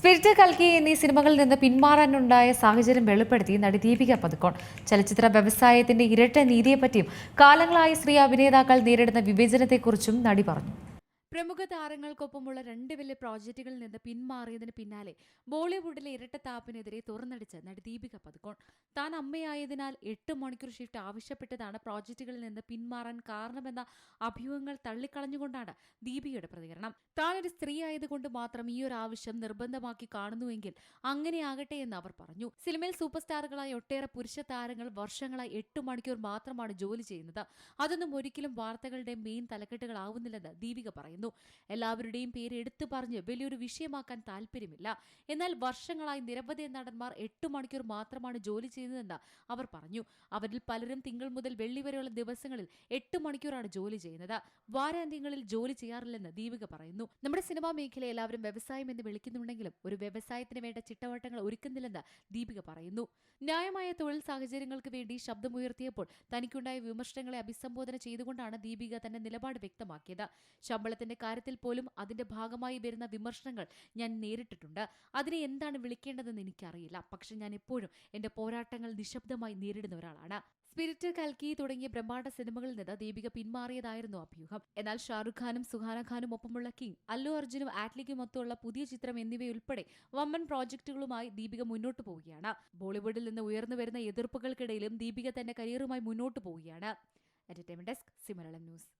Spirit കൽക്കി എന്നീ സിനിമകളിൽ നിന്ന് പിന്മാറാനുണ്ടായ സാഹചര്യം വെളിപ്പെടുത്തി നടി ദീപിക പതുക്കോൺ ചലച്ചിത്ര വ്യവസായത്തിന്റെ ഇരട്ട നീതിയെപ്പറ്റിയും കാലങ്ങളായി സ്ത്രീ അഭിനേതാക്കൾ നേരിടുന്ന വിവേചനത്തെക്കുറിച്ചും നടി പറഞ്ഞു. പ്രമുഖ താരങ്ങൾക്കൊപ്പമുള്ള രണ്ട് വലിയ പ്രോജക്റ്റുകളിൽ നിന്ന് പിന്മാറിയതിന് പിന്നാലെ ബോളിവുഡിലെ ഇരട്ടത്താപ്പിനെതിരെ തുറന്നടിച്ച് നടി ദീപിക പതുക്കോൺ താൻ അമ്മയായതിനാൽ എട്ട് മണിക്കൂർ ഷിഫ്റ്റ് ആവശ്യപ്പെട്ടതാണ് പ്രോജക്റ്റുകളിൽ നിന്ന് പിന്മാറാൻ കാരണമെന്ന അഭ്യൂഹങ്ങൾ തള്ളിക്കളഞ്ഞുകൊണ്ടാണ് ദീപികയുടെ പ്രതികരണം. താൻ ഒരു സ്ത്രീ ആയതുകൊണ്ട് മാത്രം ഈ ഒരു ആവശ്യം നിർബന്ധമാക്കി കാണുന്നുവെങ്കിൽ അങ്ങനെയാകട്ടെ എന്ന് അവർ പറഞ്ഞു. സിനിമയിൽ സൂപ്പർ സ്റ്റാറുകളായ ഒട്ടേറെ പുരുഷ താരങ്ങൾ വർഷങ്ങളായി എട്ട് മണിക്കൂർ മാത്രമാണ് ജോലി ചെയ്യുന്നത്. അതൊന്നും ഒരിക്കലും വാർത്തകളുടെ മെയിൻ തലക്കെട്ടുകളാവുന്നില്ലെന്ന് ദീപിക പറയുന്നു. എല്ലാവരുടെയും പേര് എടുത്തു പറഞ്ഞ് വലിയൊരു വിഷയമാക്കാൻ താല്പര്യമില്ല. എന്നാൽ വർഷങ്ങളായി നിരവധി നടന്മാർ എട്ട് മണിക്കൂർ മാത്രമാണ് ജോലി ചെയ്യുന്നതെന്ന് അവർ പറഞ്ഞു. അവരിൽ പലരും തിങ്കൾ മുതൽ വെള്ളി വരെയുള്ള ദിവസങ്ങളിൽ എട്ട് മണിക്കൂറാണ് ജോലി ചെയ്യുന്നത്. വാരാന്ത്യങ്ങളിൽ ജോലി ചെയ്യാറില്ലെന്ന് ദീപിക പറയുന്നു. നമ്മുടെ സിനിമാ മേഖല എല്ലാവരും വ്യവസായം എന്ന് വിളിക്കുന്നുണ്ടെങ്കിലും ഒരു വ്യവസായത്തിന് വേണ്ട ചിട്ടവട്ടങ്ങൾ ഒരുക്കുന്നില്ലെന്ന് ദീപിക പറയുന്നു. ന്യായമായ തൊഴിൽ സാഹചര്യങ്ങൾക്ക് വേണ്ടി ശബ്ദമുയർത്തിയപ്പോൾ തനിക്കുണ്ടായ വിമർശനങ്ങളെ അഭിസംബോധന ചെയ്തുകൊണ്ടാണ് ദീപിക തന്റെ നിലപാട് വ്യക്തമാക്കിയത്. ശമ്പളത്തിന്റെ കാര്യത്തിൽ പോലും അതിന്റെ ഭാഗമായി വരുന്ന വിമർശനങ്ങൾ ഞാൻ നേരിട്ടിട്ടുണ്ട്. അതിനെ എന്താണ് വിളിക്കേണ്ടതെന്ന് എനിക്കറിയില്ല. പക്ഷെ ഞാൻ എപ്പോഴും എന്റെ പോരാട്ടങ്ങൾ നിശബ്ദമായി നേരിടുന്ന ഒരാളാണ്. സ്പിരിറ്റ് കൽക്കി തുടങ്ങിയ ബ്രഹ്മാണ്ഡ സിനിമകളിൽ നിന്ന് ദീപിക പിന്മാറിയതായിരുന്നു അഭ്യൂഹം. എന്നാൽ ഷാറുഖ് ഖാനും സുഹാന ഖാനും ഒപ്പമുള്ള കിങ് അല്ലു അർജുനും ആറ്റ്ലിക്കും ഒത്തുള്ള പുതിയ ചിത്രം എന്നിവയുൾപ്പെടെ വമ്മൻ പ്രോജക്റ്റുകളുമായി ദീപിക മുന്നോട്ട് പോവുകയാണ്. ബോളിവുഡിൽ നിന്ന് ഉയർന്നു വരുന്ന എതിർപ്പുകൾക്കിടയിലും ദീപിക തന്റെ കരിയറുമായി മുന്നോട്ട് പോവുകയാണ്. Entertainment desk സിമലളം news